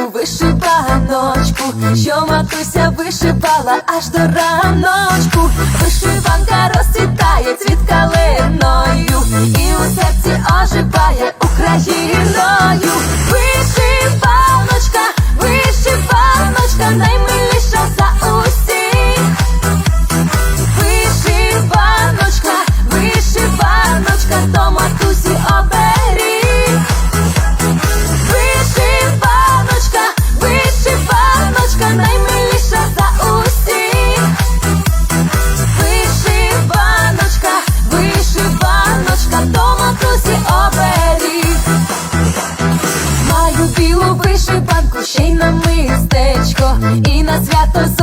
ранку вишиваночку, що матуся вишивала аж до раночку. на мистечко і на свято.